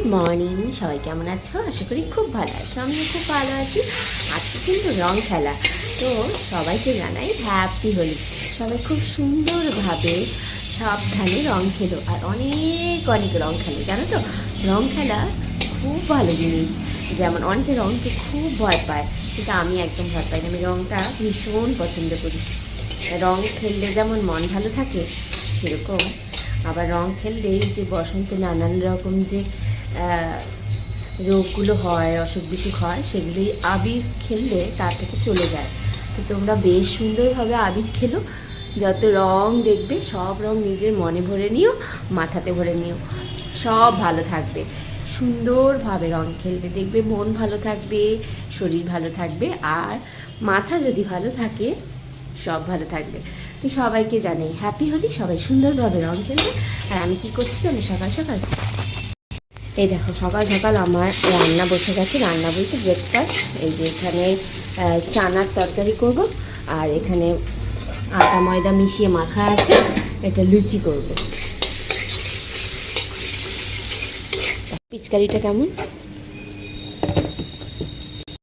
Good morning সবাই কেমন আছো? আশা করি খুব ভালো আছো। আমিও খুব ভালো আছি। আজকে কিন্তু রং খেলা। তো সবাইকে জানাই হ্যাপি হোলি সবাই খুব সুন্দরভাবে সাবধানে রং খেলো। আর অনেক অনেক রং খেলো। জানো তো? রং খেলা খুব ভালো জিনিস। যেমন অনেকে রংকে খুব ভয় পায়। কিন্তু আমি একদম ভয় পাই আমি রংটা ভীষণ পছন্দ করি। রং খেললে যেমন মন ভালো থাকে, সেরকম। আবার রং খেললেই যে বসন্তে নানান রকম যে রোগগুলো হয়, অসুখ বিসুখ হয় সেগুলি আবির খেললে তার থেকে চলে যায়। তো তোমরা বেশ সুন্দরভাবে আবির খেলো। যত রং দেখবে, সব রং নিজের মনে ভরে নিও, মাথাতে ভরে নিও। সব ভালো থাকবে। সুন্দরভাবে রং খেলবে, দেখবে মন ভালো থাকবে, শরীর ভালো থাকবে, আর মাথা যদি ভালো থাকে, সব ভালো থাকবে। তো সবাইকে জানাই হ্যাপি হলি সবাই সুন্দরভাবে রং খেলবে। আর আমি কি করছি? জানো সকাল সকাল এই দেখো, সকাল সকাল আমার রান্না বসে গেছে। রান্না বলতে ব্রেকফাস্ট এই যে এখানে চানার তরকারি করব, আর এখানে আটা ময়দা মিশিয়ে মাখা আছে, এটা লুচি করব। পিচকারিটা কেমন?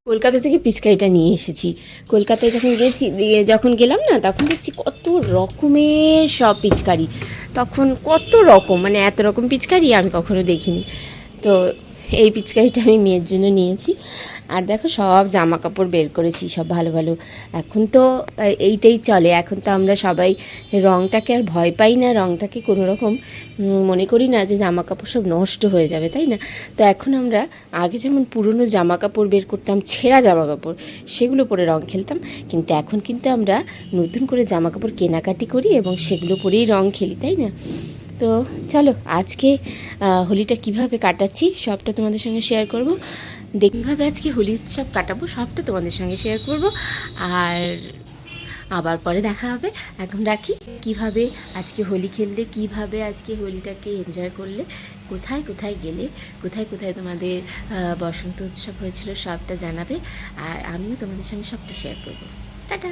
কলকাতা থেকে পিচকারিটা নিয়ে এসেছি। কলকাতায় যখন গেছি যখন গেলাম না, তখন দেখছি কত রকমের সব পিচকারি। তখন কত রকম মানে এত রকম পিচকারি আমি কখনো দেখিনি। তো এই পিচকারিটা আমি মেয়ের জন্য নিয়েছি। আর দেখো সব জামা কাপড় বের করেছি, সব ভালো ভালো। এখন তো এইটাই চলে। এখন তো আমরা সবাই রংটাকে আর ভয় পাই না, রংটাকে কোনো রকম মনে করি না যে জামা কাপড় সব নষ্ট হয়ে যাবে, তাই না? তো এখন আমরা আগে যেমন পুরনো জামা কাপড় বের করতাম, ছেঁড়া জামা কাপড় সেগুলো পরে রং খেলতাম। কিন্তু এখন কিন্তু আমরা নতুন করে জামা কাপড় কেনাকাটি করি এবং সেগুলো পরেই রং খেলি, তাই না? তো চলো, আজকে হোলিটা কীভাবে কাটাচ্ছি সবটা তোমাদের সঙ্গে শেয়ার করব। দেখভাবে আজকে হোলি উৎসব কাটাবো সবটা তোমাদের সঙ্গে শেয়ার করব। আর আবার পরে দেখা হবে। এখন রাখি, কীভাবে আজকে হোলি খেললে, কীভাবে আজকে হোলিটাকে এনজয় করলে, কোথায় কোথায় গেলে, কোথায় কোথায় তোমাদের বসন্ত উৎসব হয়েছিল সবটা জানাবে। আর আমিও তোমাদের সঙ্গে সবটা শেয়ার করব। টাটা!